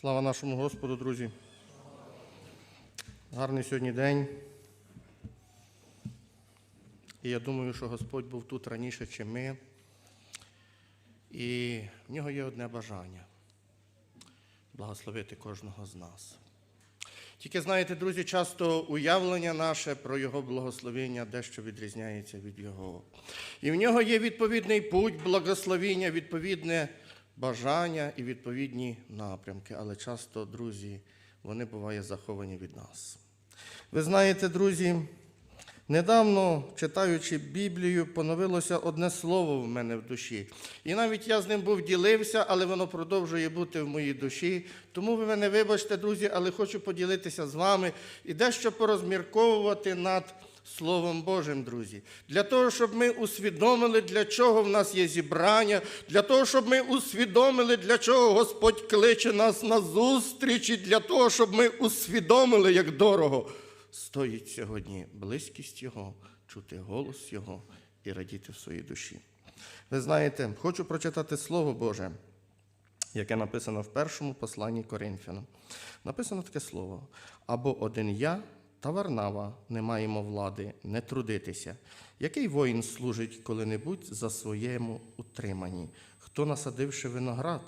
Слава нашому Господу, друзі. Гарний сьогодні день. І я думаю, що Господь був тут раніше, ніж ми. І в нього є одне бажання благословити кожного з нас. Тільки знаєте, друзі, часто уявлення наше про Його благословення дещо відрізняється від Його. І в нього є відповідний путь, благословіння, відповідне бажання і відповідні напрямки. Але часто, друзі, вони бувають заховані від нас. Ви знаєте, друзі, недавно, читаючи Біблію, поновилося одне слово в мене в душі. І навіть я з ним був ділився, але воно продовжує бути в моїй душі. Тому ви мене вибачте, друзі, але хочу поділитися з вами і дещо порозмірковувати над Словом Божим, друзі, для того, щоб ми усвідомили, для чого в нас є зібрання, для того, щоб ми усвідомили, для чого Господь кличе нас на зустріч, і для того, щоб ми усвідомили, як дорого стоїть сьогодні близькість Його, чути голос Його і радіти в своїй душі. Ви знаєте, хочу прочитати Слово Боже, яке написано в першому посланні Коринфянам. Написано таке слово: або один я та Варнава не маємо влади не трудитися. Який воїн служить коли-небудь за своєму утриманні? Хто, насадивши виноград,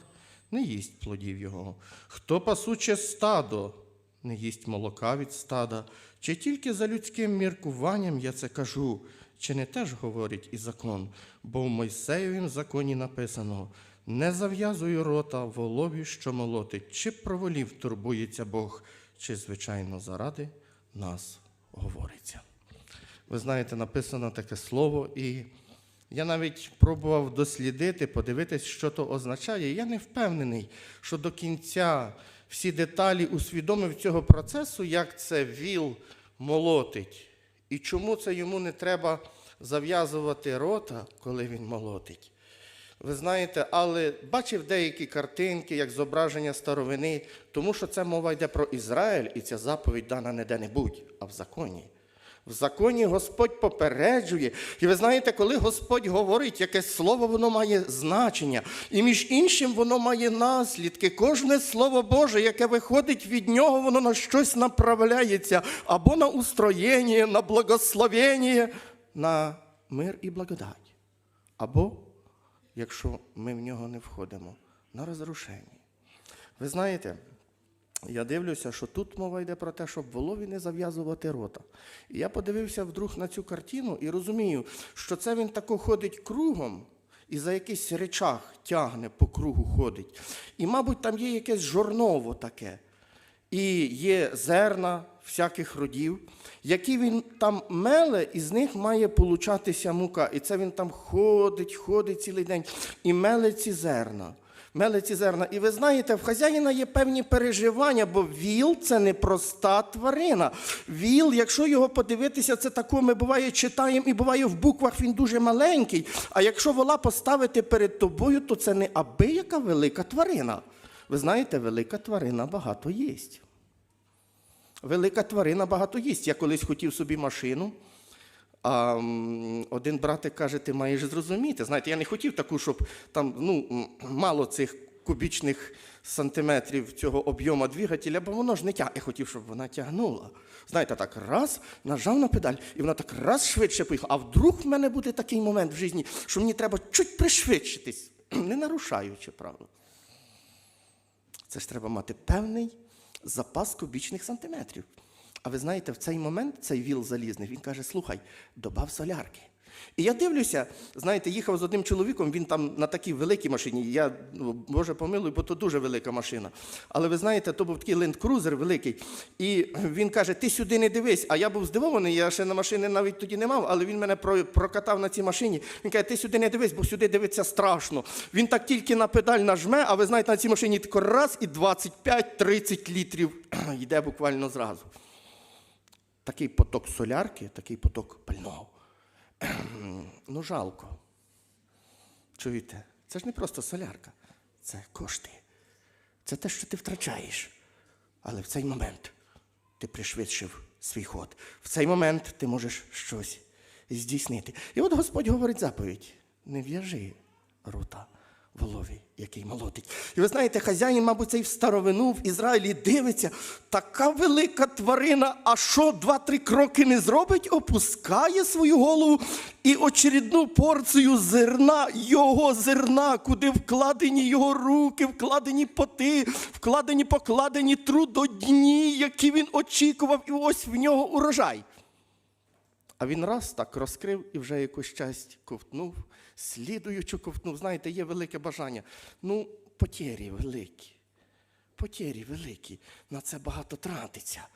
не їсть плодів його, хто пасуче стадо, не їсть молока від стада, чи тільки за людським міркуванням я це кажу, чи не теж говорить і закон, бо в Мойсеєвім законі написано: не зав'язую рота волові, що молотить, чи про волів турбується Бог, чи, звичайно, заради нас говориться. Ви знаєте, написано таке слово, і я навіть пробував дослідити, подивитись, що то означає. Я не впевнений, що до кінця всі деталі усвідомив цього процесу, як це віл молотить, і чому це йому не треба зав'язувати рота, коли він молотить. Ви знаєте, але бачив деякі картинки, як зображення старовини, тому що це мова йде про Ізраїль, і ця заповідь дана не де-небудь, а в законі. В законі Господь попереджує. І ви знаєте, коли Господь говорить, яке слово воно має значення, і між іншим воно має наслідки. Кожне слово Боже, яке виходить від нього, воно на щось направляється або на устроєння, на благословення, на мир і благодать. Або, якщо ми в нього не входимо, на розрушення. Ви знаєте, я дивлюся, що тут мова йде про те, щоб волові не зав'язувати рота. І я подивився вдруг на цю картину і розумію, що це він тако ходить кругом і за якийсь речах тягне по кругу ходить. І, мабуть, там є якесь жорново таке. І є зерна всяких родів, які він там меле, і з них має получатися мука. І це він там ходить, ходить цілий день і меле ці зерна. Меле ці зерна. І ви знаєте, в хазяїна є певні переживання, бо віл це не проста тварина. Віл, якщо його подивитися, це тако ми буває читаємо, і буває в буквах він дуже маленький. А якщо вола поставити перед тобою, то це не аби яка велика тварина. Ви знаєте, велика тварина багато їсть. Велика тварина багато їсть. Я колись хотів собі машину. А один братик каже, ти маєш зрозуміти. Знаєте, я не хотів таку, щоб там ну, мало цих кубічних сантиметрів цього об'єму двигателя, бо воно ж не тягне. Я хотів, щоб вона тягнула. Знаєте, так раз, нажав на педаль, і вона так раз швидше поїхала. А вдруг в мене буде такий момент в житті, що мені треба чуть пришвидшитись, не нарушаючи правила. Це ж треба мати певний запас кубічних сантиметрів. А ви знаєте, в цей момент цей віл залізний, він каже: слухай, добав солярки. І я дивлюся, знаєте, їхав з одним чоловіком, він там на такій великій машині. Я, ну, Боже помилуй, бо то дуже велика машина. Але ви знаєте, то був такий ленд-крузер великий. І він каже: ти сюди не дивись. А я був здивований, я ще на машини навіть тоді не мав, але він мене прокатав на цій машині. Він каже, ти сюди не дивись, бо сюди дивитися страшно. Він так тільки на педаль нажме, а ви знаєте, на цій машині тако раз і 25-30 літрів йде буквально зразу. Такий поток солярки, такий поток пального. Ну, жалко. Чуєте? Це ж не просто солярка, це кошти. Це те, що ти втрачаєш. Але в цей момент ти пришвидшив свій ход. В цей момент ти можеш щось здійснити. І от Господь говорить заповідь: не в'яжи рота волові, який молотить. І ви знаєте, хазяїн, мабуть, цей в старовину в Ізраїлі дивиться, така велика тварина, а що два-три кроки не зробить, опускає свою голову і очередну порцію зерна, його зерна, куди вкладені його руки, вкладені поти, вкладені покладені трудодні, які він очікував, і ось в нього урожай. А він раз так розкрив і вже якусь часть ковтнув, слідуючу ковтнув. Знаєте, є велике бажання. Ну, потєрі великі. Потєрі великі. На це багато тратиться.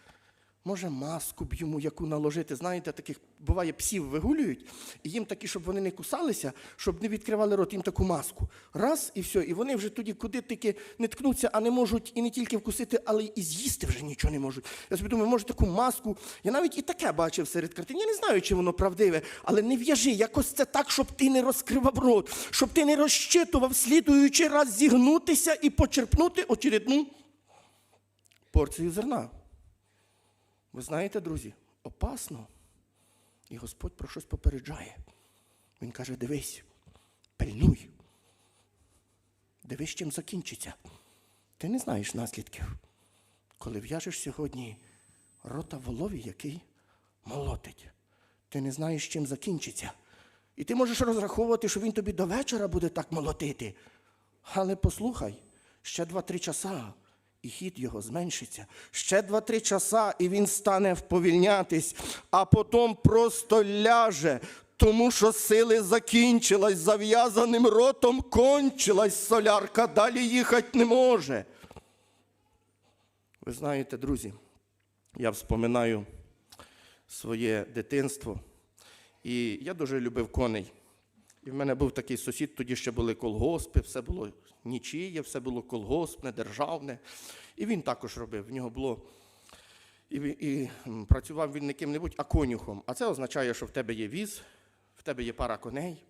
Може, маску б йому яку наложити. Знаєте, таких буває псів вигулюють, і їм такі, щоб вони не кусалися, щоб не відкривали рот, їм таку маску. Раз і все. І вони вже тоді куди тільки не ткнуться, а не можуть і не тільки вкусити, але і з'їсти вже нічого не можуть. Я собі думаю, може таку маску. Я навіть і таке бачив серед картин. Я не знаю, чи воно правдиве, але не в'яжи якось це так, щоб ти не розкривав рот, щоб ти не розчитував, слідуючи раз зігнутися і почерпнути очередну порцію зерна. Ви знаєте, друзі, опасно. І Господь про щось попереджає. Він каже: дивись, пильнуй. Дивись, чим закінчиться. Ти не знаєш наслідків, коли в'яжеш сьогодні рота волові, який молотить. Ти не знаєш, чим закінчиться. І ти можеш розраховувати, що він тобі до вечора буде так молотити. Але послухай, ще два-три часа, і хід його зменшиться. Ще два-три часа, і він стане вповільнятись, а потім просто ляже, тому що сили закінчилась, зав'язаним ротом кончилась солярка, далі їхати не може. Ви знаєте, друзі, я вспоминаю своє дитинство, і я дуже любив коней. І в мене був такий сусід, тоді ще були колгоспи, все було нічиє, все було колгоспне, державне. І він також робив. В нього було. І, і працював він не ким-небудь, а конюхом. А це означає, що в тебе є віз, в тебе є пара коней.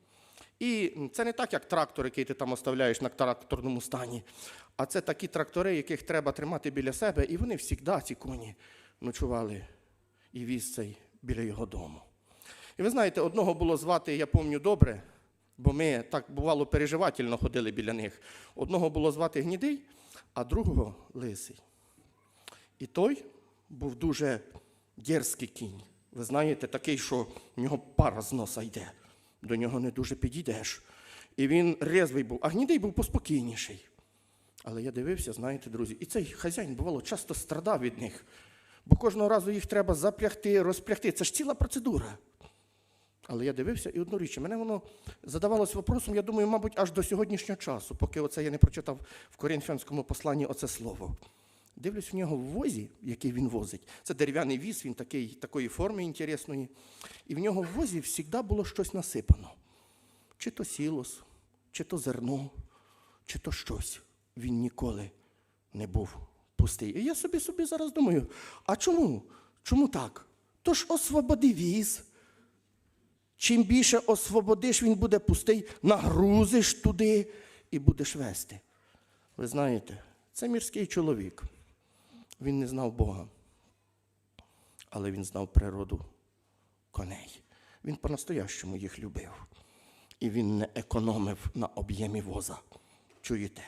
І це не так, як трактор, який ти там оставляєш на тракторному стані. А це такі трактори, яких треба тримати біля себе, і вони завжди, ці коні, ночували і віз цей біля його дому. І ви знаєте, одного було звати, я пам'ятаю добре, бо ми так бувало переживательно ходили біля них. Одного було звати Гнідий, а другого Лисий. І той був дуже дерзкий кінь. Ви знаєте, такий, що в нього пара з носа йде. До нього не дуже підійдеш. І він резвий був, а гнідий був поспокійніший. Але я дивився, знаєте, друзі, і цей хазяїн, бувало, часто страдав від них, бо кожного разу їх треба запрягти, розпрягти. Це ж ціла процедура. Але я дивився, і одну річ, мене воно задавалось вопросом, я думаю, мабуть, аж до сьогоднішнього часу, поки оце я не прочитав в Коринфянському посланні оце слово. Дивлюсь в нього в возі, який він возить. Це дерев'яний віз, він такий, такої форми інтересної. І в нього в возі завжди було щось насипано. Чи то сілос, чи то зерно, чи то щось. Він ніколи не був пустий. І я собі собі зараз думаю, а чому? Чому так? Тож освободи віз. Чим більше освободиш, він буде пустий, нагрузиш туди і будеш вести. Ви знаєте, це мірський чоловік. Він не знав Бога, але він знав природу коней. Він по-настоящому їх любив. І він не економив на об'ємі воза. Чуєте?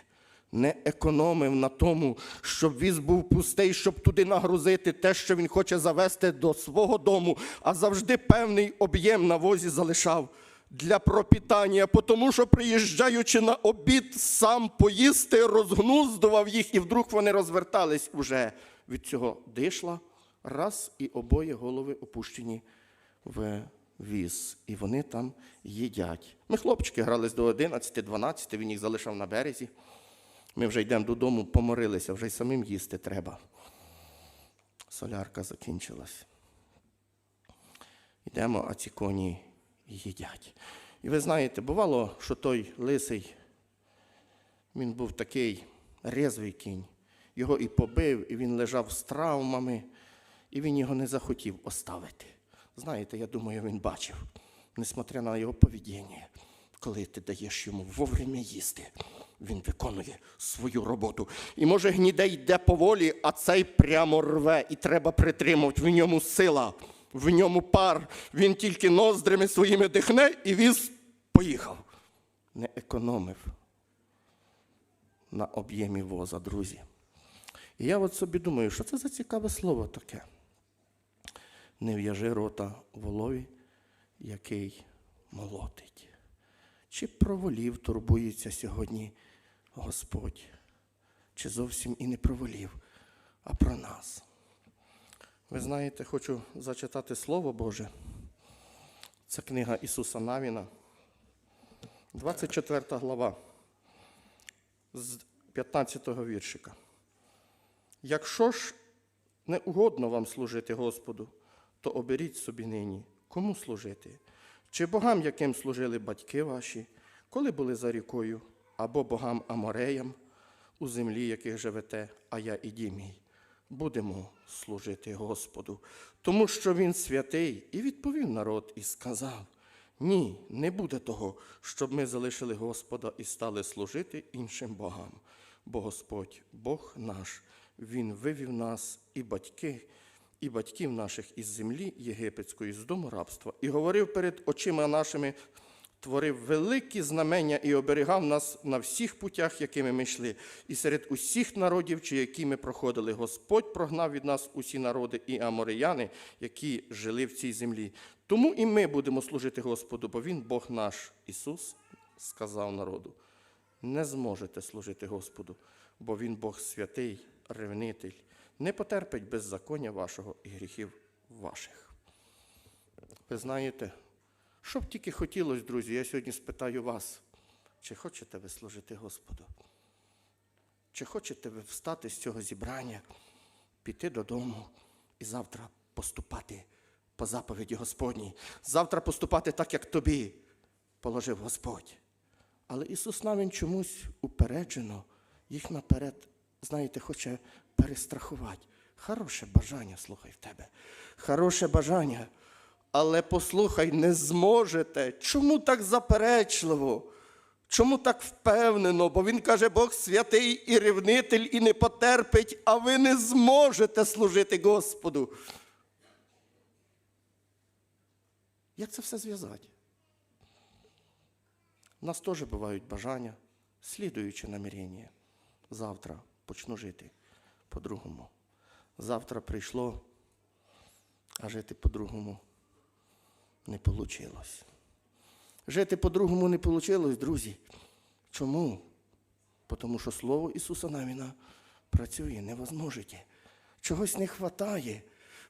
Не економив на тому, щоб віз був пустий, щоб туди нагрузити те, що він хоче завести до свого дому, а завжди певний об'єм на возі залишав для пропітання, тому що, приїжджаючи на обід, сам поїсти, розгнуздував їх, і вдруг вони розвертались уже від цього дишла, раз і обоє голови опущені в віз, і вони там їдять. Ми хлопчики грались до 11-12, він їх залишав на березі. Ми вже йдемо додому, поморилися, вже й самим їсти треба. Солярка закінчилась. Йдемо, а ці коні їдять. І ви знаєте, бувало, що той лисий, він був такий резвий кінь. Його і побив, і він лежав з травмами, і він його не захотів оставити. Знаєте, я думаю, він бачив, несмотря на його поведіння, коли ти даєш йому вовремя їсти, він виконує свою роботу. І може гніде йде поволі, а цей прямо рве, і треба притримувати в ньому сила, в ньому пар. Він тільки ноздрями своїми дихне, і віз поїхав. Не економив на об'ємі воза, друзі. І я от собі думаю, що це за цікаве слово таке. Не в'яжи рота волові, який молотить. Чи про волів турбується сьогодні Господь? Чи зовсім і не про волів, а про нас? Ви знаєте, хочу зачитати Слово Боже. Це книга Ісуса Навіна, 24 глава, з 15 віршика. Якщо ж не угодно вам служити Господу, то оберіть собі нині, кому служити, чи богам, яким служили батьки ваші, коли були за рікою, або богам Амореям, у землі, яких живете, а я і дім. Будемо служити Господу, тому що Він святий, і відповів народ і сказав: Ні, не буде того, щоб ми залишили Господа і стали служити іншим богам. Бо Господь, Бог наш, Він вивів нас і батьки, і батьків наших із землі єгипетської, з дому рабства, і говорив перед очима нашими, творив великі знамення і оберігав нас на всіх путях, якими ми йшли, і серед усіх народів, чи які ми проходили. Господь прогнав від нас усі народи і амореяни, які жили в цій землі. Тому і ми будемо служити Господу, бо Він Бог наш. Ісус сказав народу: не зможете служити Господу, бо Він Бог святий, ревнитель, не потерпить беззаконня вашого і гріхів ваших. Ви знаєте, що б тільки хотілося, друзі, я сьогодні спитаю вас, чи хочете ви служити Господу? Чи хочете ви встати з цього зібрання, піти додому і завтра поступати по заповіді Господній, завтра поступати так, як тобі положив Господь? Але Ісус навіть чомусь упереджено їх наперед, знаєте, хоче перестрахувати. Хороше бажання, слухай в тебе. Хороше бажання. Але послухай, не зможете. Чому так заперечливо? Чому так впевнено? Бо він каже, Бог святий і ревнитель, і не потерпить, а ви не зможете служити Господу. Як це все зв'язати? У нас теж бувають бажання, слідуючи намірення. Завтра почну жити по-другому. Завтра прийшло, а жити по-другому не вийшло. Жити по-другому не вийшло, друзі. Чому? Тому що Слово Ісуса Навіна працює невозможете. Чогось не вистачає.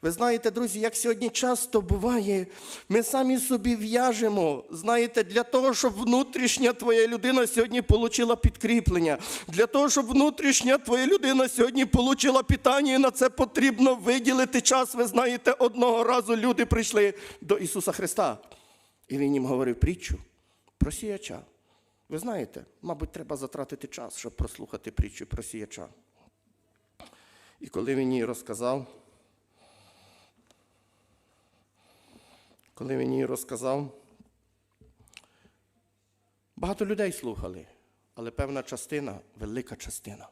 Ви знаєте, друзі, як сьогодні часто буває, ми самі собі в'яжемо, знаєте, для того, щоб внутрішня твоя людина сьогодні отримала підкріплення, для того, щоб внутрішня твоя людина сьогодні отримала питання, і на це потрібно виділити час. Ви знаєте, одного разу люди прийшли до Ісуса Христа. І Він їм говорив притчу про сіяча. Ви знаєте, мабуть, треба затратити час, щоб прослухати притчу про сіяча. І коли він їй розказав, коли він їй розказав, багато людей слухали, але певна частина, велика частина,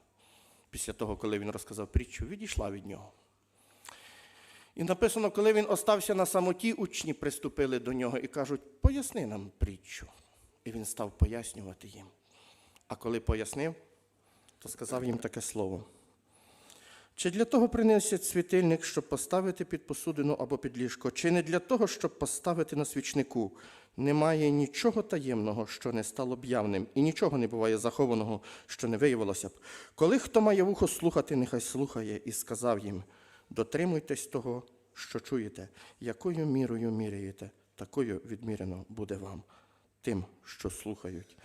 після того, коли він розказав притчу, відійшла від нього. І написано, коли він остався на самоті, учні приступили до нього і кажуть, поясни нам притчу. І він став пояснювати їм. А коли пояснив, то сказав їм таке слово. Чи для того принесять світильник, щоб поставити під посудину або під ліжко, чи не для того, щоб поставити на свічнику? Немає нічого таємного, що не стало б явним, і нічого не буває захованого, що не виявилося б. Коли хто має вухо слухати, нехай слухає, і сказав їм: дотримуйтесь того, що чуєте, якою мірою міряєте, такою відмірено буде вам, тим, що слухають.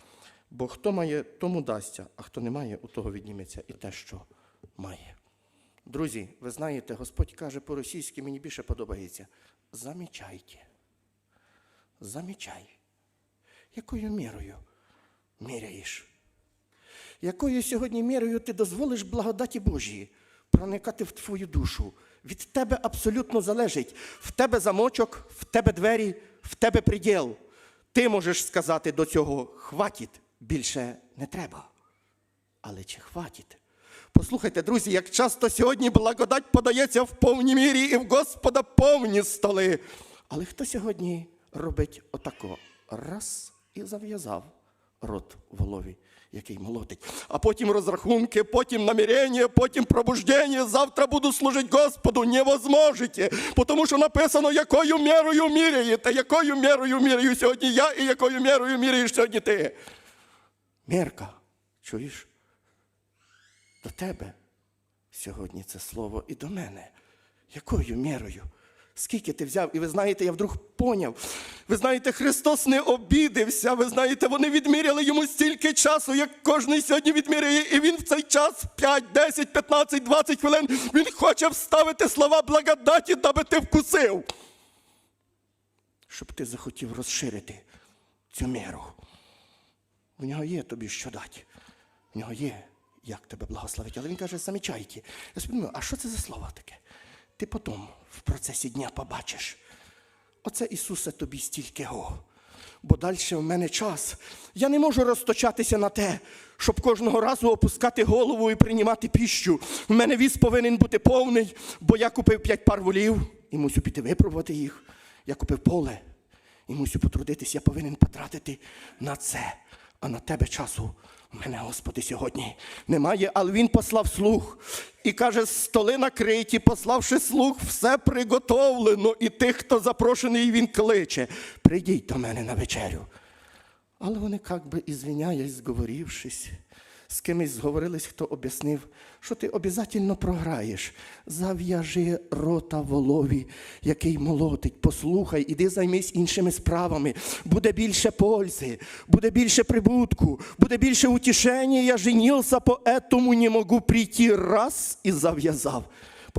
Бо хто має, тому дасться, а хто не має, у того відніметься і те, що має. Друзі, ви знаєте, Господь каже по-російськи, мені більше подобається. Замічайте. Замічай. Якою мірою міряєш? Якою сьогодні мірою ти дозволиш благодаті Божій проникати в твою душу? Від тебе абсолютно залежить. В тебе замочок, в тебе двері, в тебе приділ. Ти можеш сказати до цього хватить, більше не треба. Але чи хватить? Послухайте, друзі, як часто сьогодні благодать подається в повній мірі і в Господа повні столи. Але хто сьогодні робить отако? Раз і зав'язав рот волові, який молотить. А потім розрахунки, потім намірення, потім пробуждення. Завтра буду служити Господу. Невозможете. Тому що написано, якою мірою міряєте, якою мірою міряю сьогодні я і якою мірою міряєш сьогодні ти. Мірка, чуєш? До тебе сьогодні це слово і до мене. Якою мірою? Скільки ти взяв? І ви знаєте, я вдруг поняв. Ви знаєте, Христос не обідився. Ви знаєте, вони відміряли йому стільки часу, як кожен сьогодні відміряє. І він в цей час 5, 10, 15, 20 хвилин. Він хоче вставити слова благодаті, даби ти вкусив. Щоб ти захотів розширити цю міру. У нього є тобі що дати. У нього є, як тебе благословить. Але він каже, замічайте. Я собі а що це за слово таке? Ти потім в процесі дня побачиш. Оце Ісусе тобі стільки го. Бо далі в мене час. Я не можу розточатися на те, щоб кожного разу опускати голову і приймати піщу. У мене віз повинен бути повний, бо я купив п'ять пар волів і мусю піти випробувати їх. Я купив поле і мусю потрудитись, я повинен потратити на це. А на тебе часу мене, Господи, сьогодні немає, але він послав слух і каже: столи накриті, пославши слух, все приготовлено, і тих, хто запрошений, він кличе. Прийдіть до мене на вечерю. Але вони, як би ізвиняясь, зговорившись, з кимось зговорились, хто об'яснив, що ти обов'язково програєш. Зав'яжи рота волові, який молотить. Послухай, іди займись іншими справами. Буде більше пользи, буде більше прибутку, буде більше утішення. Я женився, поэтому не можу прийти раз і зав'язав.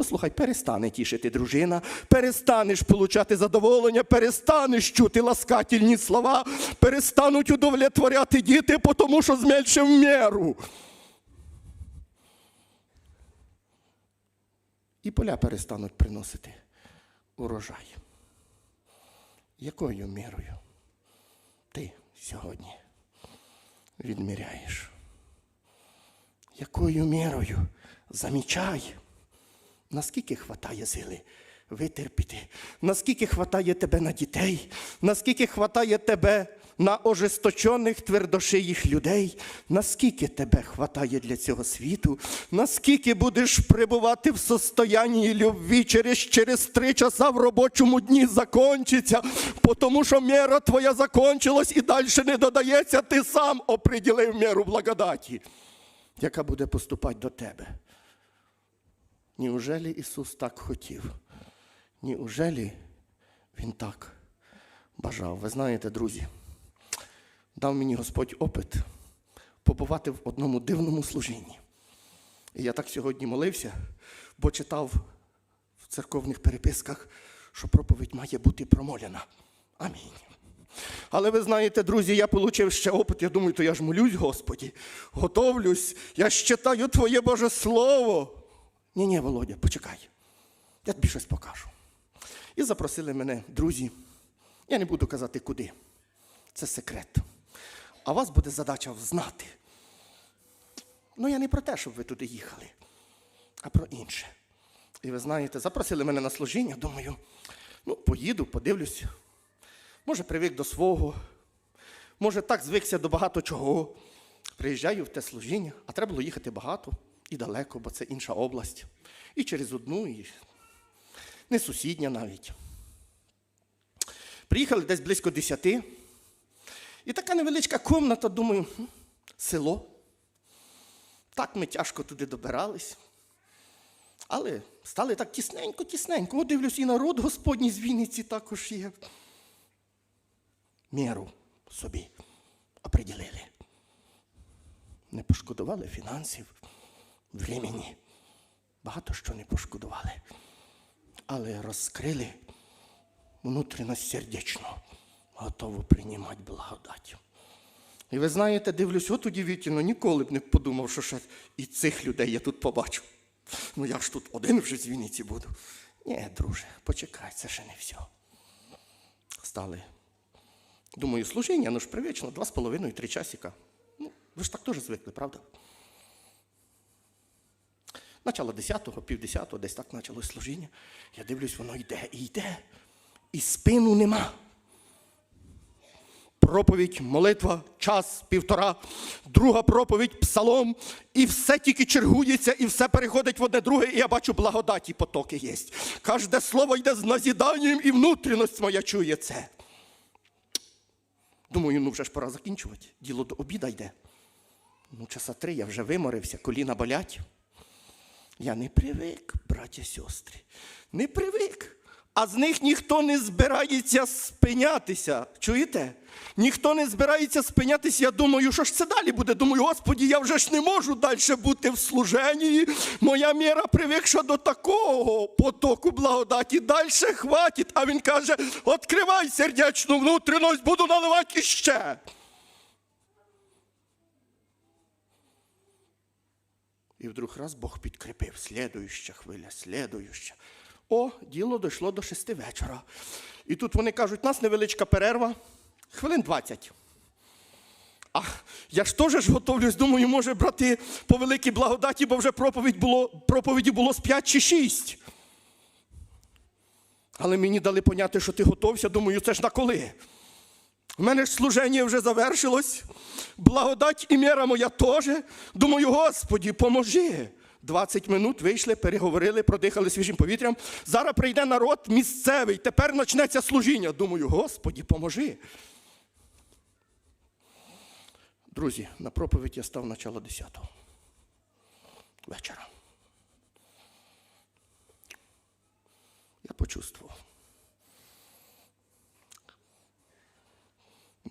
Послухай, перестане тішити дружина, перестанеш получати задоволення, перестанеш чути ласкательні слова, перестануть удовлетворяти діти, тому що зменшив міру. І поля перестануть приносити урожай. Якою мірою ти сьогодні відміряєш? Якою мірою замічай? Наскільки хватає сили витерпіти? Наскільки хватає тебе на дітей? Наскільки хватає тебе на ожесточених твердошиїх людей? Наскільки тебе хватає для цього світу? Наскільки будеш пребувати в состоянні любві через, через три часа в робочому дні закончиться, тому що міра твоя закончилась і далі не додається, ти сам оприділив міру благодаті, яка буде поступати до тебе. Неужели Ісус так хотів? Неужели Він так бажав? Ви знаєте, друзі, дав мені Господь опит побувати в одному дивному служінні. І я так сьогодні молився, бо читав в церковних переписках, що проповідь має бути промоляна. Амінь. Але ви знаєте, друзі, я отримав ще опит. Я думаю, то я ж молюсь, Господі, готовлюсь, я ж читаю Твоє Боже Слово. Ні, ні, Володя, почекай. Я тобі щось покажу. І запросили мене друзі. Я не буду казати куди. Це секрет. А вас буде задача взнати. Ну, я не про те, щоб ви туди їхали, а про інше. І ви знаєте, запросили мене на служіння, думаю, ну, поїду, подивлюсь. Може, привик до свого, може, так звикся до багато чого. Приїжджаю в те служіння, а треба було їхати багато і далеко, бо це інша область. І через одну, і не сусідня навіть. Приїхали десь близько десяти. І така невеличка комната, думаю, село. Так ми тяжко туди добирались. Але стали так тісненько, тісненько. О, дивлюсь, і народ Господній з Вінниці також є. Міру собі оприділили. Не пошкодували фінансів, времени. Багато що не пошкодували. Але розкрили внутрішньо сердечно, готову приймати благодать. І ви знаєте, дивлюсь, от удивительно, ніколи б не подумав, що ще і цих людей я тут побачу. Ну я ж тут один вже з Вінниці буду. Ні, друже, почекай, це ще не все. Стали. Думаю, служіння, ну ж привично, два з половиною, три часика. Ну, ви ж так теж звикли, правда? Начало 10-го, пів 10-го, десь так почалось служіння. Я дивлюсь, воно йде і йде. І спину нема. проповідь, молитва, час, півтора, друга проповідь, псалом, і все тільки чергується, і все переходить в одне друге, і я бачу благодаті потоки є. Кожне слово йде з назіданням, і внутрішність моя чує це. Думаю, ну вже ж пора закінчувати. Діло до обіда йде. Ну, часа три я вже виморився, коліна болять. Я не привик, браття сестри, не привик. А з них ніхто не збирається спинятися. Чуєте? Ніхто не збирається спинятися. Я думаю, що ж це далі буде? Думаю, Господі, я вже ж не можу далі бути в служенні. Моя міра привикша до такого потоку благодаті. Далі хватить. А він каже: відкривай сердечну внутрішність, буду наливати іще. І вдруг раз Бог підкріпив, слідуюча хвиля, слідуюча. О, діло дійшло до шести вечора. І тут вони кажуть, у нас невеличка перерва, хвилин 20. А я ж теж готовлюсь, думаю, може брати по великій благодаті, бо вже проповідь було, проповіді було з 5 чи 6. Але мені дали поняти, що ти готовся, думаю, це ж на коли? У мене ж служення вже завершилось. Благодать і міра моя теж. Думаю, Господі, поможи. 20 минут вийшли, переговорили, продихали свіжим повітрям. Зараз прийде народ місцевий, тепер почнеться служіння. Думаю, Господі, поможи. Друзі, на проповідь я став начало 10 вечора. Я почувствував.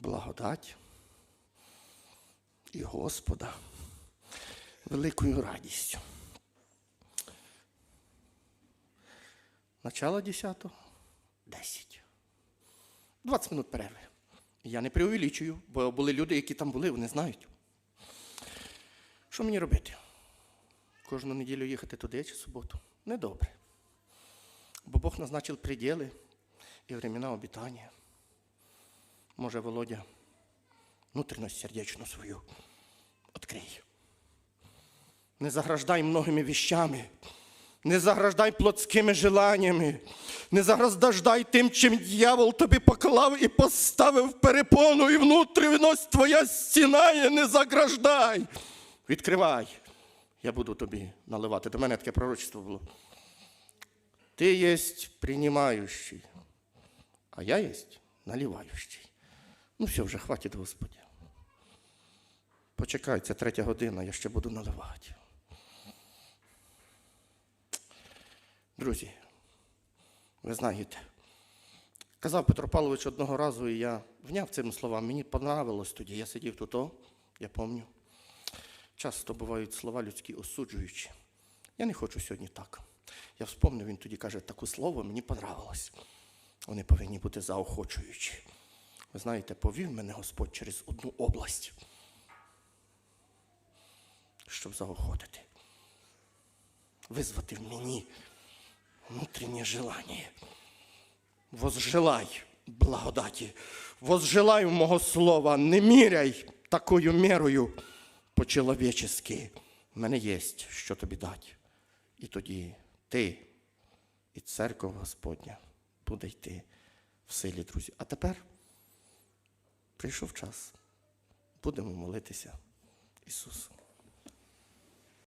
Благодать і Господа великою радістю. Начало 10, 10. 20 минут перерви. Я не преувеличую, бо були люди, які там були, вони знають. Що мені робити? Кожну неділю їхати туди чи суботу? Недобре. Бо Бог назначив приділи і времена обітання. Може, Володя, внутрішність сердечну свою відкрий. Не заграждай многими віщами, не заграждай плотськими желаннями, не заграждай тим, чим дьявол тобі поклав і поставив перепону, і внутрішність твоя стінає, не заграждай. Відкривай. Я буду тобі наливати. До мене таке пророчество було. Ти єсть приймаючий, а я єсть наливаючий. Ну все, вже хватить, Господи. Почекай, це третя година, я ще буду наливати. Друзі, ви знаєте, казав Петро Павлович одного разу, і я вняв цим словам, мені понравилось тоді. Я сидів тут, о, я пам'ятаю. Часто бувають слова людські осуджуючі. Я не хочу сьогодні так. Я вспомнив, він тоді каже, таке слово мені понравилось. Вони повинні бути заохочуючі. Ви знаєте, повів мене Господь через одну область, щоб заохотити, визвати в мені внутрішнє желання. Возжелай благодаті, возжелай мого слова, не міряй такою мірою по-чоловічески. Мене є, що тобі дати. І тоді ти і церква Господня буде йти в силі, друзі. А тепер прийшов час. Будемо молитися Ісусу.